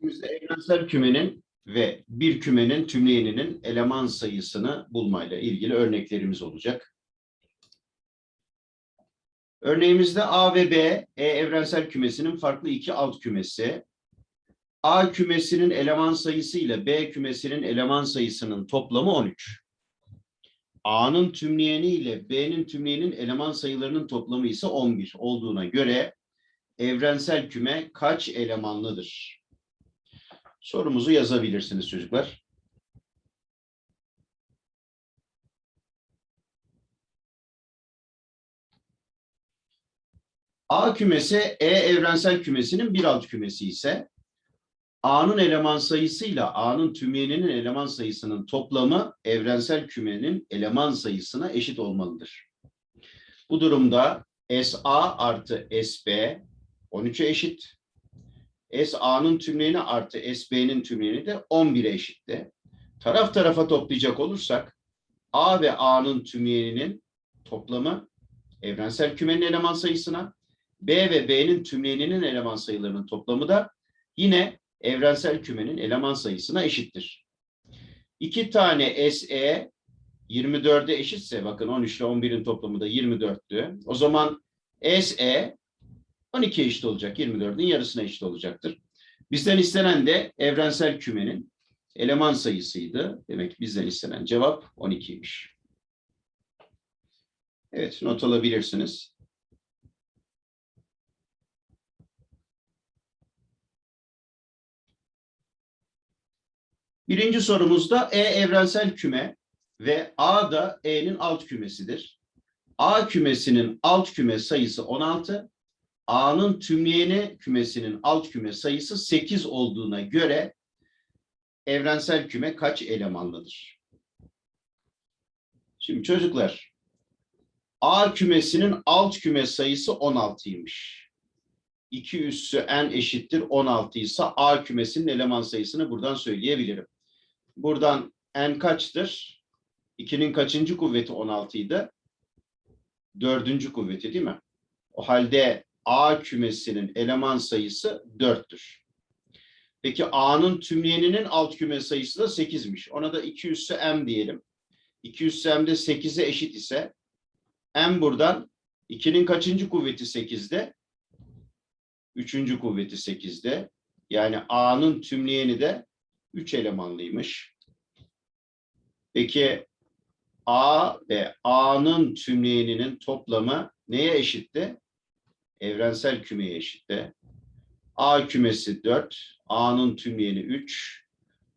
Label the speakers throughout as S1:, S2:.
S1: Şimdi evrensel kümenin ve bir kümenin tümleyeninin eleman sayısını bulmayla ilgili örneklerimiz olacak. Örneğimizde A ve B, E evrensel kümesinin farklı iki alt kümesi. A kümesinin eleman sayısı ile B kümesinin eleman sayısının toplamı 13. A'nın tümleyeni ile B'nin tümleyenin eleman sayılarının toplamı ise 11 olduğuna göre evrensel küme kaç elemanlıdır? Sorumuzu yazabilirsiniz çocuklar. A kümesi E evrensel kümesinin bir alt kümesi ise A'nın eleman sayısıyla A'nın tümleyeninin eleman sayısının toplamı evrensel kümenin eleman sayısına eşit olmalıdır. Bu durumda SA artı SB 13'e eşit. SA'nın tümleyeni artı SB'nin tümleyeni de 11'e eşitti. Taraf tarafa toplayacak olursak A ve A'nın tümleyeninin toplamı evrensel kümenin eleman sayısına, B ve B'nin tümleyeninin eleman sayılarının toplamı da yine evrensel kümenin eleman sayısına eşittir. İki tane SE 24'e eşitse bakın 13 ile 11'in toplamı da 24'tü. O zaman SE 12 eşit olacak. 24'ün yarısına eşit olacaktır. Bizden istenen de evrensel kümenin eleman sayısıydı. Demek bizden istenen cevap 12'ymiş. Evet, not alabilirsiniz. Birinci sorumuzda E evrensel küme ve A da E'nin alt kümesidir. A kümesinin alt küme sayısı 16, A'nın tümleyeni kümesinin alt küme sayısı 8 olduğuna göre evrensel küme kaç elemanlıdır? Şimdi çocuklar, A kümesinin alt küme sayısı 16'ymış. 2 üssü n eşittir 16 ise A kümesinin eleman sayısını buradan söyleyebilirim. Buradan n kaçtır? 2'nin kaçıncı kuvveti 16 idi? Dördüncü kuvveti değil mi? O halde A kümesinin eleman sayısı 4'tür. Peki A'nın tümleyeninin alt küme sayısı da 8'miş. Ona da 2 üssü m diyelim. 2 üssü m de 8'e eşit ise m buradan 2'nin kaçıncı kuvveti 8'de? Üçüncü kuvveti 8'de. Yani A'nın tümleyeni de 3 elemanlıymış. Peki A ve A'nın tümleyeninin toplamı neye eşitti? Evrensel kümeye eşitti. A kümesi 4, A'nın tümleyeni 3.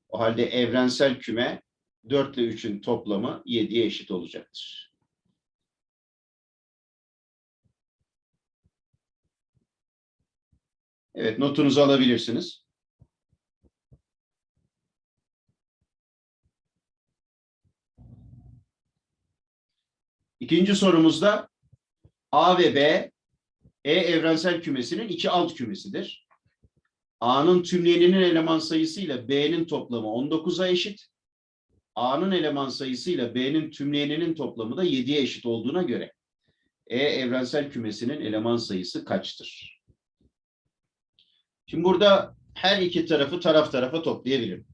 S1: O halde evrensel küme 4 ile 3'ün toplamı 7'ye eşit olacaktır. Evet, notunuzu alabilirsiniz. İkinci sorumuzda A ve B E evrensel kümesinin iki alt kümesidir. A'nın tümleyeninin eleman sayısı ile B'nin toplamı 19'a eşit. A'nın eleman sayısı ile B'nin tümleyeninin toplamı da 7'ye eşit olduğuna göre E evrensel kümesinin eleman sayısı kaçtır? Şimdi burada her iki tarafı taraf tarafa toplayabilirim.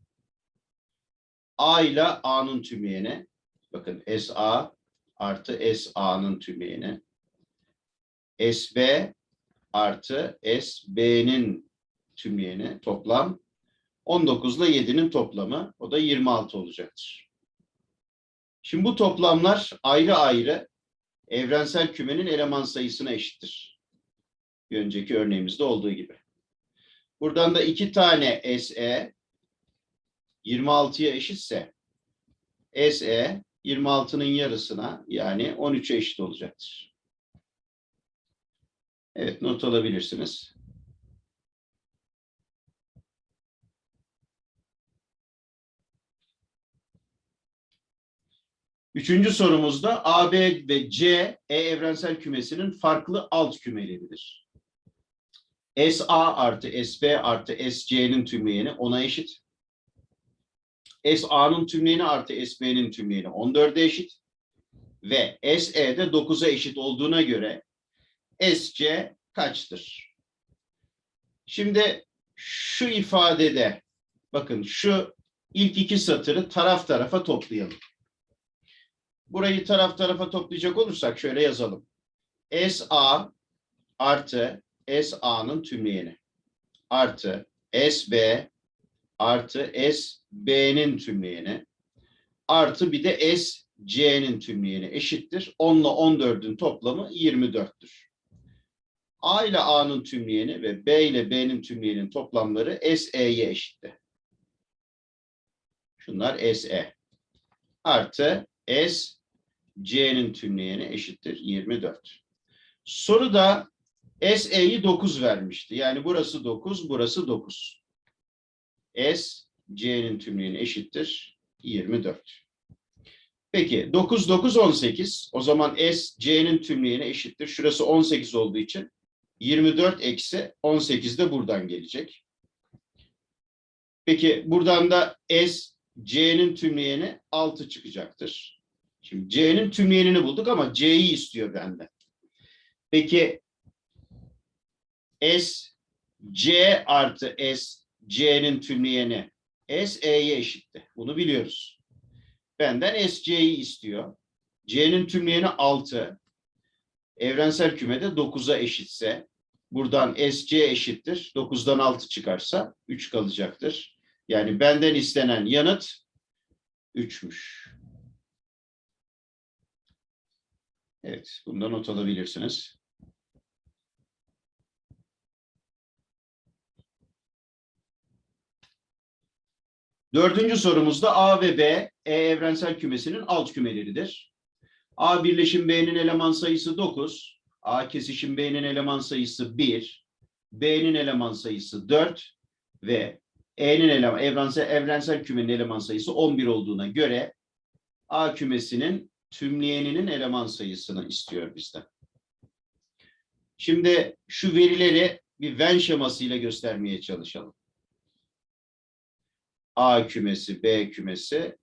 S1: A ile A'nın tümleyeni, bakın SA artı SA'nın tümleyeni, SB artı SB'nin tümleyeni toplam 19 ile 7'nin toplamı o da 26 olacaktır. Şimdi bu toplamlar ayrı ayrı evrensel kümenin eleman sayısına eşittir. Bir önceki örneğimizde olduğu gibi. Buradan da iki tane SE 26'ya eşitse SE 26'nın yarısına yani 13'e eşit olacaktır. Evet not alabilirsiniz. Üçüncü sorumuzda A, B ve C E evrensel kümesinin farklı alt kümeleridir. SA artı SB artı SC'nin tümleyeni 10'a eşit. SA'nın tümleyeni artı SB'nin tümleyeni 14'e eşit. Ve SE de 9'a eşit olduğuna göre SC kaçtır? Şimdi şu ifadede bakın şu ilk iki satırı taraf tarafa toplayalım. Burayı taraf tarafa toplayacak olursak şöyle yazalım. SA artı SA'nın tümleyeni artı SB artı SB'nin tümleyeni artı bir de SC'nin tümleyeni eşittir. 10 ile 14'ün toplamı 24'tür. A ile A'nın tümleyeni ve B ile B'nin tümleyenin toplamları SE'ye eşittir. Şunlar SE. Artı SC'nin tümleyeni eşittir 24. Soruda SE'yi 9 vermişti. Yani burası 9, burası 9. SC'nin tümleyeni eşittir 24. Peki 9, 9, 18. O zaman SC'nin tümleyeni eşittir. Şurası 18 olduğu için 24 eksi 18 de buradan gelecek. Peki buradan da S, C'nin tümleyeni 6 çıkacaktır. Şimdi C'nin tümleyenini bulduk ama C'yi istiyor benden. Peki S, C artı S, C'nin tümleyeni S, E'ye eşitti. Bunu biliyoruz. Benden S, C'yi istiyor. C'nin tümleyeni 6 evrensel kümede 9'a eşitse buradan SC eşittir. 9'dan 6 çıkarsa 3 kalacaktır. Yani benden istenen yanıt 3'müş. Evet, bundan not alabilirsiniz. Dördüncü sorumuzda A ve B, E evrensel kümesinin alt kümeleridir. A birleşim B'nin eleman sayısı 9. A kesişim B'nin eleman sayısı 1. B'nin eleman sayısı 4 ve E'nin eleman evrensel evrensel kümenin eleman sayısı 11 olduğuna göre A kümesinin tümleyeninin eleman sayısını istiyor bizden. Şimdi şu verileri bir Venn şemasıyla göstermeye çalışalım. A kümesi, B kümesi,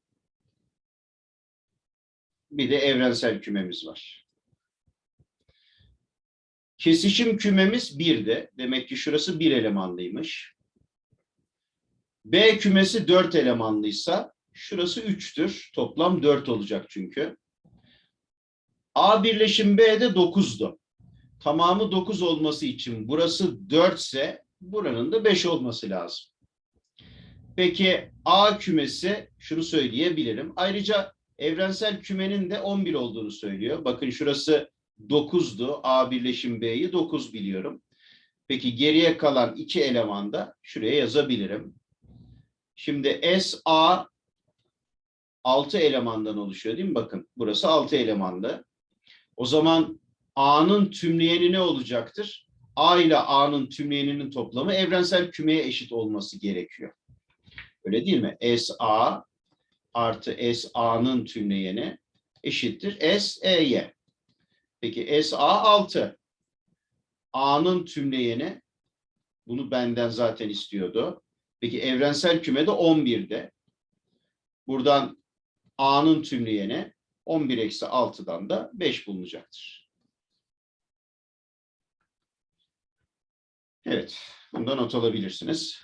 S1: bir de evrensel kümemiz var. Kesişim kümemiz 1'de. Demek ki şurası bir elemanlıymış. B kümesi 4 elemanlıysa şurası 3'tür. Toplam 4 olacak çünkü. A birleşim B de 9'du. Tamamı 9 olması için burası 4 ise buranın da 5 olması lazım. Peki A kümesi şunu söyleyebilirim. Ayrıca evrensel kümenin de 11 olduğunu söylüyor. Bakın şurası 9'du. A birleşim B'yi 9 biliyorum. Peki geriye kalan iki eleman da şuraya yazabilirim. Şimdi SA 6 elemandan oluşuyor değil mi? Bakın burası 6 elemandı. O zaman A'nın tümleyeni ne olacaktır? A ile A'nın tümleyeninin toplamı evrensel kümeye eşit olması gerekiyor. Öyle değil mi? SA artı SA'nın tümleyeni eşittir SE'ye. Peki SA 6. A'nın tümleyeni bunu benden zaten istiyordu. Peki evrensel kümede 11'de. Buradan A'nın tümleyeni 11 eksi 6'dan da 5 bulunacaktır. Evet, bundan not alabilirsiniz.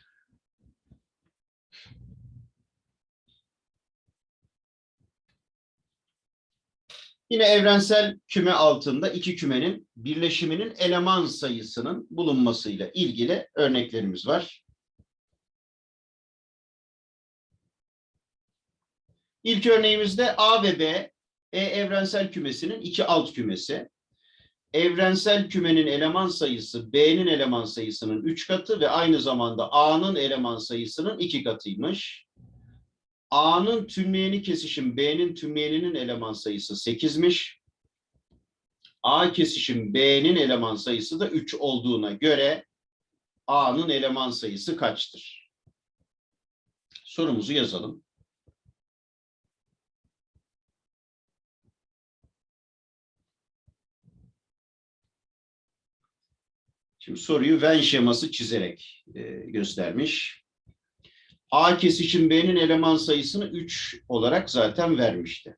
S1: Yine evrensel küme altında iki kümenin birleşiminin eleman sayısının bulunmasıyla ilgili örneklerimiz var. İlk örneğimizde A ve B, E evrensel kümesinin iki alt kümesi. Evrensel kümenin eleman sayısı B'nin eleman sayısının üç katı ve aynı zamanda A'nın eleman sayısının iki katıymış. A'nın tümleyeni kesişim B'nin tümleyeninin eleman sayısı 8'miş. A kesişim B'nin eleman sayısı da 3 olduğuna göre A'nın eleman sayısı kaçtır? Sorumuzu yazalım. Şimdi soruyu Venn şeması çizerek e, göstermiş. A kesişim B'nin eleman sayısını 3 olarak zaten vermişti.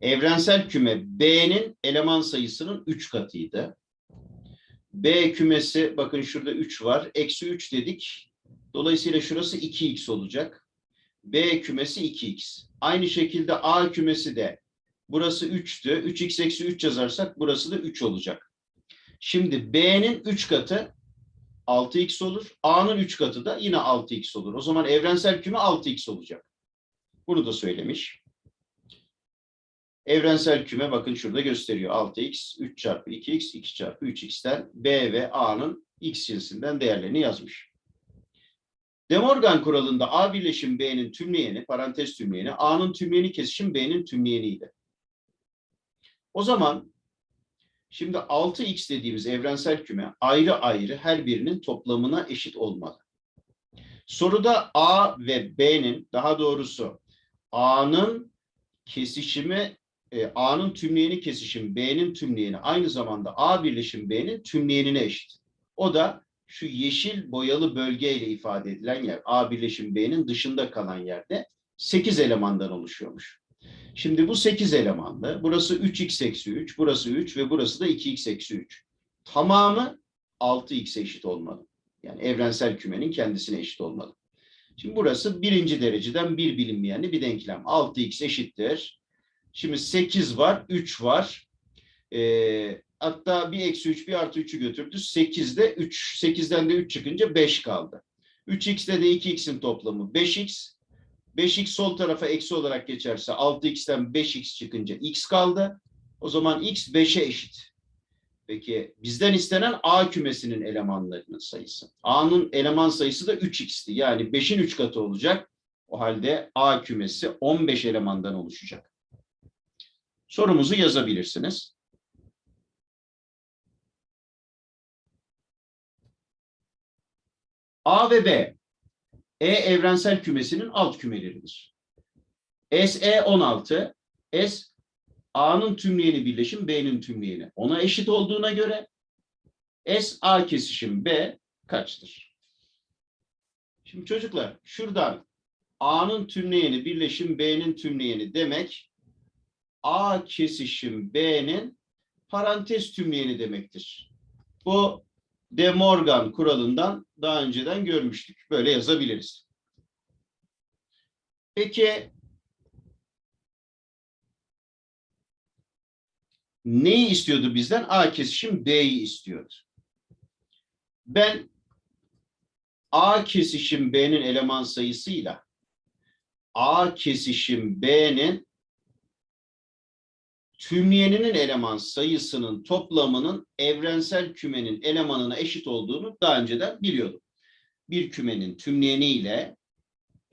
S1: Evrensel küme B'nin eleman sayısının 3 katıydı. B kümesi bakın şurada 3 var. Eksi 3 dedik. Dolayısıyla şurası 2x olacak. B kümesi 2x. Aynı şekilde A kümesi de burası 3'tü. 3x eksi 3 yazarsak burası da 3 olacak. Şimdi B'nin 3 katı 6x olur. A'nın 3 katı da yine 6x olur. O zaman evrensel küme 6x olacak. Bunu da söylemiş. Evrensel küme bakın şurada gösteriyor. 6x, 3 çarpı 2x, 2 çarpı 3x'ten B ve A'nın x cinsinden değerlerini yazmış. De Morgan kuralında A birleşim B'nin tümleyeni, parantez tümleyeni, A'nın tümleyeni kesişim B'nin tümleyeniydi. O zaman şimdi 6x dediğimiz evrensel küme ayrı ayrı her birinin toplamına eşit olmalı. Soruda A ve B'nin daha doğrusu A'nın kesişimi e, A'nın tümleyeni kesişim B'nin tümleyeni aynı zamanda A birleşim B'nin tümleyenine eşit. O da şu yeşil boyalı bölgeyle ifade edilen yer A birleşim B'nin dışında kalan yerde 8 elemandan oluşuyormuş. Şimdi bu 8 elemanlı. Burası 3x eksi 3, burası 3 ve burası da 2x eksi 3. Tamamı 6x eşit olmalı. Yani evrensel kümenin kendisine eşit olmalı. Şimdi burası birinci dereceden bir bilinmeyenli bir denklem. 6x eşittir. Şimdi 8 var, 3 var. Ee, hatta bir eksi 3, bir artı 3'ü götürdü. 8'de 3, 8'den de 3 çıkınca 5 kaldı. 3x'te de 2x'in toplamı 5x. 5x sol tarafa eksi olarak geçerse 6x'ten 5x çıkınca x kaldı. O zaman x 5'e eşit. Peki bizden istenen A kümesinin elemanlarının sayısı. A'nın eleman sayısı da 3x'ti. Yani 5'in 3 katı olacak. O halde A kümesi 15 elemandan oluşacak. Sorumuzu yazabilirsiniz. A ve B E evrensel kümesinin alt kümeleridir. SE 16, S A'nın tümleyeni birleşim B'nin tümleyeni. Ona eşit olduğuna göre S A kesişim B kaçtır? Şimdi çocuklar şuradan A'nın tümleyeni birleşim B'nin tümleyeni demek A kesişim B'nin parantez tümleyeni demektir. Bu De Morgan kuralından daha önceden görmüştük. Böyle yazabiliriz. Peki neyi istiyordu bizden? A kesişim B'yi istiyordu. Ben A kesişim B'nin eleman sayısıyla A kesişim B'nin tümleyeninin eleman sayısının toplamının evrensel kümenin elemanına eşit olduğunu daha önceden biliyordum. Bir kümenin tümleyeni ile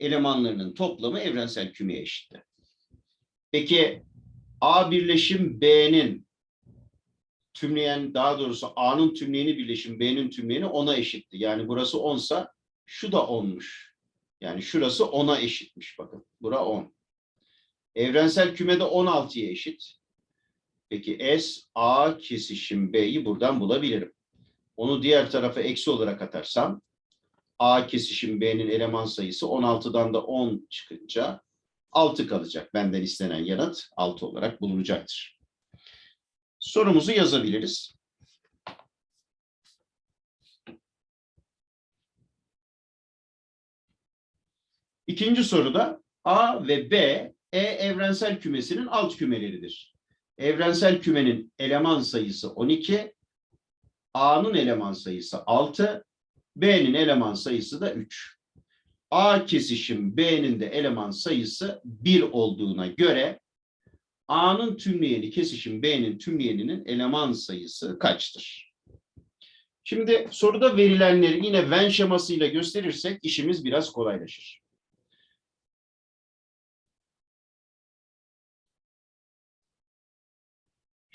S1: elemanlarının toplamı evrensel kümeye eşitti. Peki A birleşim B'nin tümleyen daha doğrusu A'nın tümleyeni birleşim B'nin tümleyeni 10'a eşitti. Yani burası 10 sa şu da 10'muş. Yani şurası 10'a eşitmiş bakın. Bura 10. Evrensel kümede 16'ya eşit. Peki S, A kesişim B'yi buradan bulabilirim. Onu diğer tarafa eksi olarak atarsam A kesişim B'nin eleman sayısı 16'dan da 10 çıkınca 6 kalacak. Benden istenen yanıt 6 olarak bulunacaktır. Sorumuzu yazabiliriz. İkinci soruda A ve B E evrensel kümesinin alt kümeleridir. Evrensel kümenin eleman sayısı 12, A'nın eleman sayısı 6, B'nin eleman sayısı da 3. A kesişim B'nin de eleman sayısı 1 olduğuna göre A'nın tümleyeni kesişim B'nin tümleyeninin eleman sayısı kaçtır? Şimdi soruda verilenleri yine Venn şemasıyla gösterirsek işimiz biraz kolaylaşır.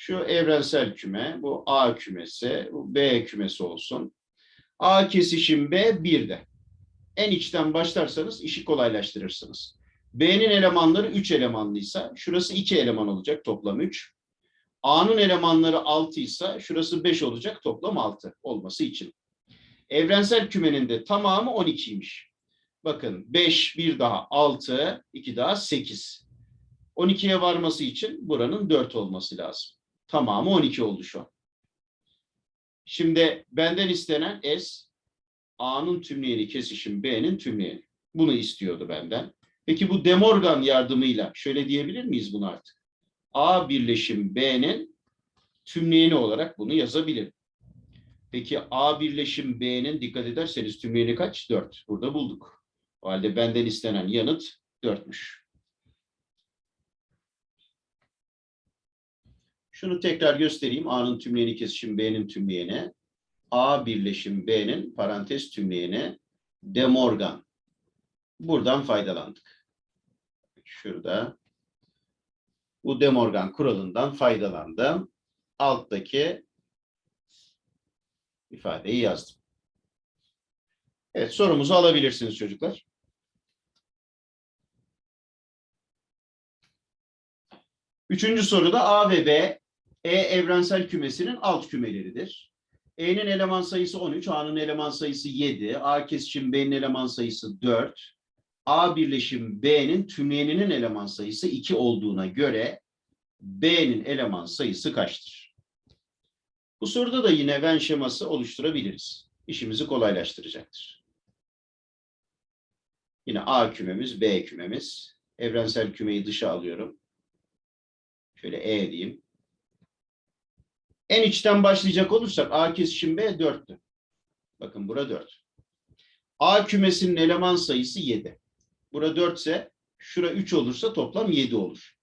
S1: Şu evrensel küme, bu A kümesi, bu B kümesi olsun. A kesişim B 1'de. En içten başlarsanız işi kolaylaştırırsınız. B'nin elemanları 3 elemanlıysa şurası 2 eleman olacak toplam 3. A'nın elemanları 6 ise şurası 5 olacak toplam 6 olması için. Evrensel kümenin de tamamı 12'ymiş. Bakın 5 bir daha 6, 2 daha 8. 12'ye varması için buranın 4 olması lazım. Tamamı 12 oldu şu an. Şimdi benden istenen S A'nın tümleyeni kesişim B'nin tümleyeni. Bunu istiyordu benden. Peki bu De Morgan yardımıyla şöyle diyebilir miyiz bunu artık? A birleşim B'nin tümleyeni olarak bunu yazabilirim. Peki A birleşim B'nin dikkat ederseniz tümleyeni kaç? 4. Burada bulduk. O halde benden istenen yanıt 4'müş. Şunu tekrar göstereyim. A'nın tümleyeni kesişim B'nin tümleyeni. A birleşim B'nin parantez tümleyeni De Morgan. Buradan faydalandık. Şurada. Bu De Morgan kuralından faydalandım. Alttaki ifadeyi yazdım. Evet sorumuzu alabilirsiniz çocuklar. Üçüncü soruda A ve B E evrensel kümesinin alt kümeleridir. E'nin eleman sayısı 13, A'nın eleman sayısı 7, A kesişim B'nin eleman sayısı 4, A birleşim B'nin tümleyeninin eleman sayısı 2 olduğuna göre B'nin eleman sayısı kaçtır? Bu soruda da yine Venn şeması oluşturabiliriz. İşimizi kolaylaştıracaktır. Yine A kümemiz, B kümemiz. Evrensel kümeyi dışa alıyorum. Şöyle E diyeyim. En içten başlayacak olursak A kesişim B 4'tü. Bakın bura 4. A kümesinin eleman sayısı 7. Bura 4 ise şura 3 olursa toplam 7 olur.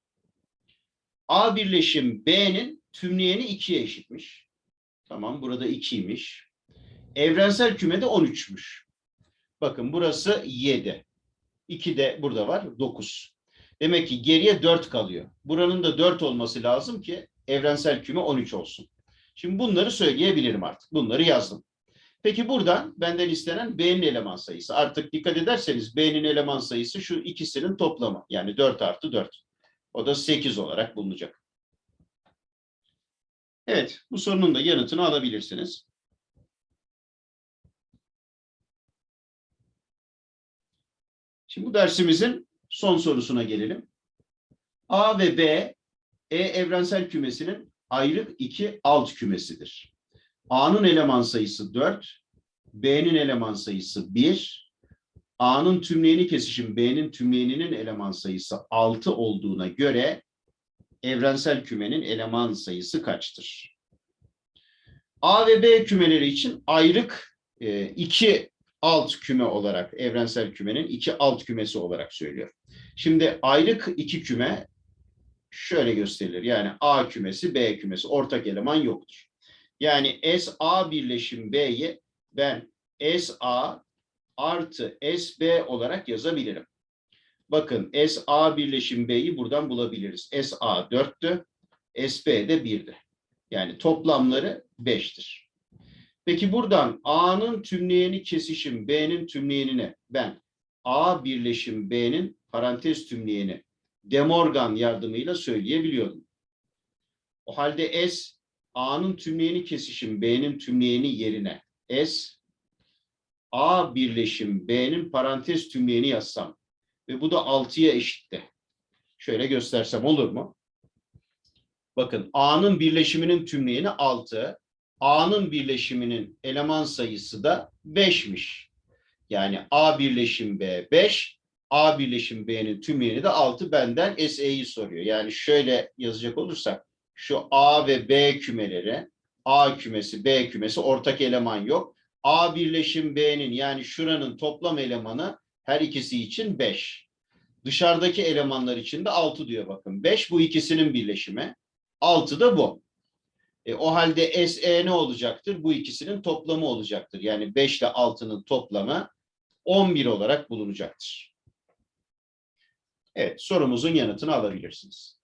S1: A birleşim B'nin tümleyeni 2'ye eşitmiş. Tamam burada 2'ymiş. Evrensel kümede 13'müş. Bakın burası 7. 2 de burada var 9. Demek ki geriye 4 kalıyor. Buranın da 4 olması lazım ki evrensel küme 13 olsun. Şimdi bunları söyleyebilirim artık. Bunları yazdım. Peki buradan benden istenen B'nin eleman sayısı. Artık dikkat ederseniz B'nin eleman sayısı şu ikisinin toplamı. Yani 4 artı 4. O da 8 olarak bulunacak. Evet, bu sorunun da yanıtını alabilirsiniz. Şimdi bu dersimizin son sorusuna gelelim. A ve B, E evrensel kümesinin ayrı iki alt kümesidir. A'nın eleman sayısı 4, B'nin eleman sayısı 1, A'nın tümleyeni kesişim B'nin tümleyeninin eleman sayısı 6 olduğuna göre evrensel kümenin eleman sayısı kaçtır? A ve B kümeleri için ayrık e, iki alt küme olarak evrensel kümenin iki alt kümesi olarak söylüyor. Şimdi ayrık iki küme şöyle gösterilir. Yani A kümesi, B kümesi ortak eleman yoktur. Yani SA birleşim B'yi ben SA artı SB olarak yazabilirim. Bakın SA birleşim B'yi buradan bulabiliriz. SA 4'tü, SB de 1'di. Yani toplamları 5'tir. Peki buradan A'nın tümleyeni kesişim B'nin tümleyenine ben A birleşim B'nin parantez tümleyeni De Morgan yardımıyla söyleyebiliyordum. O halde S A'nın tümleyeni kesişim B'nin tümleyeni yerine S A birleşim B'nin parantez tümleyeni yazsam ve bu da 6'ya eşitti. Şöyle göstersem olur mu? Bakın A'nın birleşiminin tümleyeni 6. A'nın birleşiminin eleman sayısı da 5'miş. Yani A birleşim B 5, A birleşim B'nin tümleyeni de 6 benden SE'yi soruyor. Yani şöyle yazacak olursak şu A ve B kümeleri A kümesi B kümesi ortak eleman yok. A birleşim B'nin yani şuranın toplam elemanı her ikisi için 5. Dışarıdaki elemanlar için de 6 diyor bakın. 5 bu ikisinin birleşimi. 6 da bu. E, o halde SE ne olacaktır? Bu ikisinin toplamı olacaktır. Yani 5 ile 6'nın toplamı 11 olarak bulunacaktır. Evet sorumuzun yanıtını alabilirsiniz.